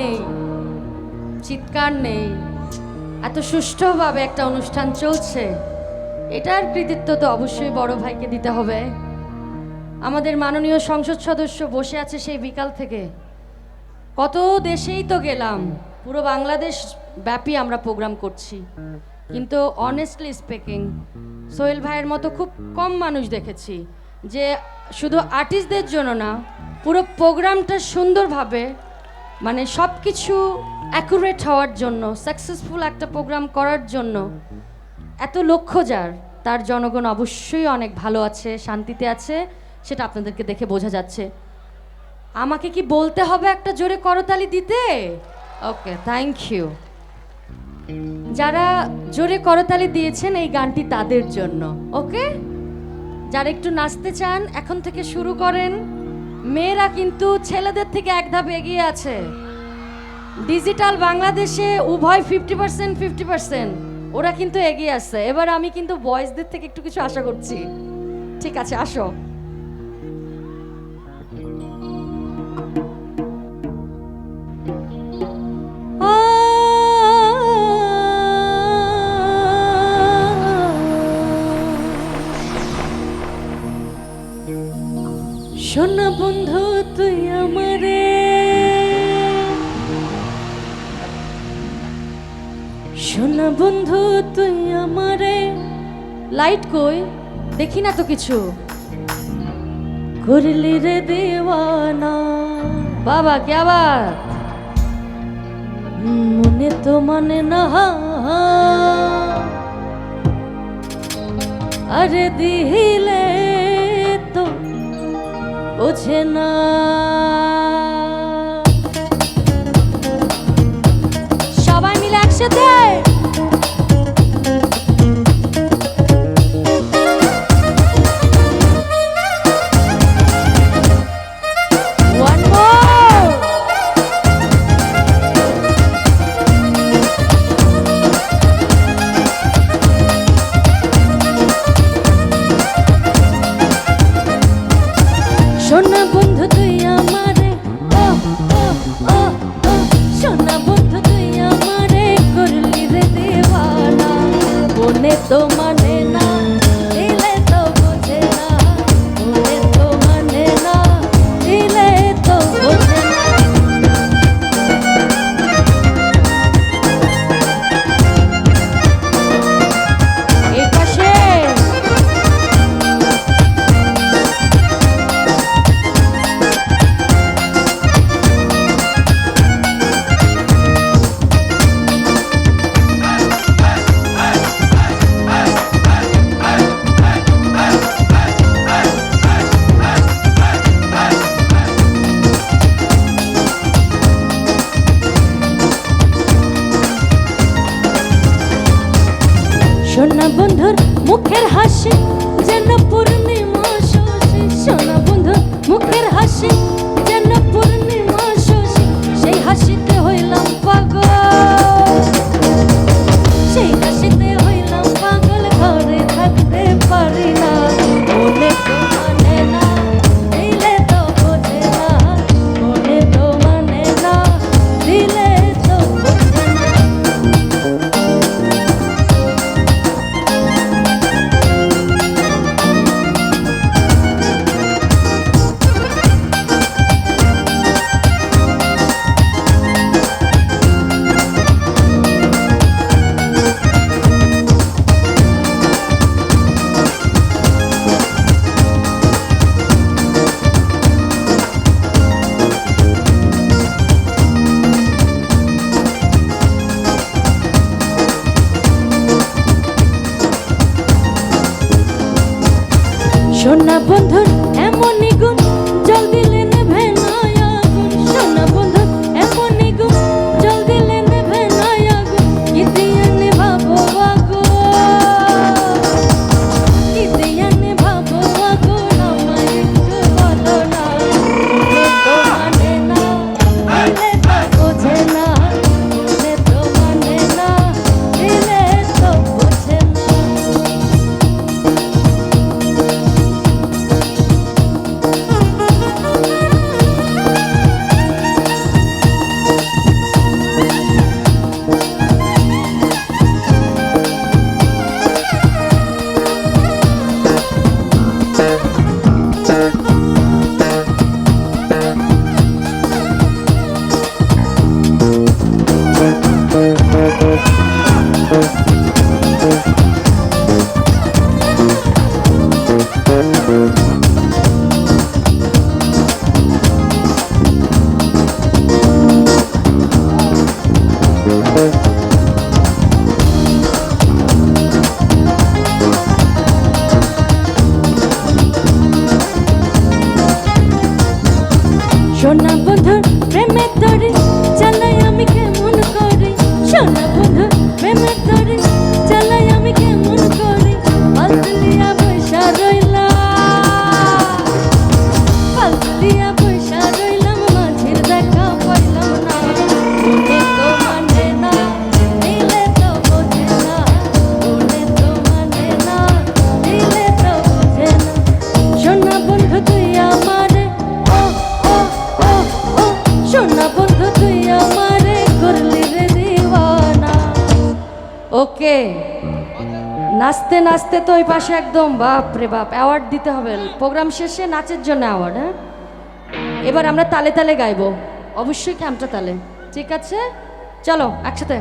নেই, চিৎকার নেই, এত সুষ্ঠুভাবে একটা অনুষ্ঠান চলছে, এটার কৃতিত্ব তো অবশ্যই বড় ভাইকে দিতে হবে। আমাদের মাননীয় সংসদ সদস্য বসে আছে সেই বিকাল থেকে। কত দেশেই তো গেলাম, পুরো বাংলাদেশ ব্যাপী আমরা প্রোগ্রাম করছি। কিন্তু অনেস্টলি স্পিকিং সোহেল ভাইয়ের মতো খুব কম মানুষ দেখেছি, যে শুধু আর্টিস্টদের জন্য না, পুরো প্রোগ্রামটা সুন্দরভাবে মানে সব কিছু অ্যাকুরেট হওয়ার জন্য সাকসেসফুল একটা প্রোগ্রাম করার জন্য এত লক্ষ্য যার তার জনগণ অবশ্যই অনেক ভালো আছে, শান্তিতে আছে, সেটা আপনাদেরকে দেখে বোঝা যাচ্ছে। আমাকে কি বলতে হবে একটা জোরে করতালি দিতে? ওকে থ্যাংক ইউ যারা জোরে করতালি দিয়েছেন এই গানটি তাদের জন্য ওকে যারা একটু নাচতে চান, এখন থেকে শুরু করেন। মেয়েরা কিন্তু ছেলেদের থেকে এক ধাপ এগিয়ে আছে। ডিজিটাল বাংলাদেশে উভয় ফিফটি পার্সেন্ট ফিফটি পার্সেন্ট ওরা কিন্তু এগিয়ে আসছে। এবার আমি কিন্তু বয়েজদের থেকে একটু কিছু আশা করছি। ঠিক আছে, আসো। বন্ধু, তুই আমারে। শোনা বন্ধু, তুই আমারে। লাইট কই? দেখি না তো কিছু। করলি রে দেওয়ানা। বাবা, কে আবার মনে তো মানে না। আরে দিলে বোঝে না। সোনা বন্ধুর মুখের হাসি যেন পূর্ণিমা শশী সোনা বন্ধুর মুখের হাসি। সোনা বন্ধুর এমনই নাচতে নাচতে তো ওই পাশে একদম, বাপ রে বাপ অ্যাওয়ার্ড দিতে হবে। প্রোগ্রাম শেষে নাচের জন্য অ্যাওয়ার্ড হ্যাঁ? এবার আমরা তালে তালে গাইবো। অবশ্যই ক্যাম্পটা তালে। ঠিক আছে? চলো, একসাথে।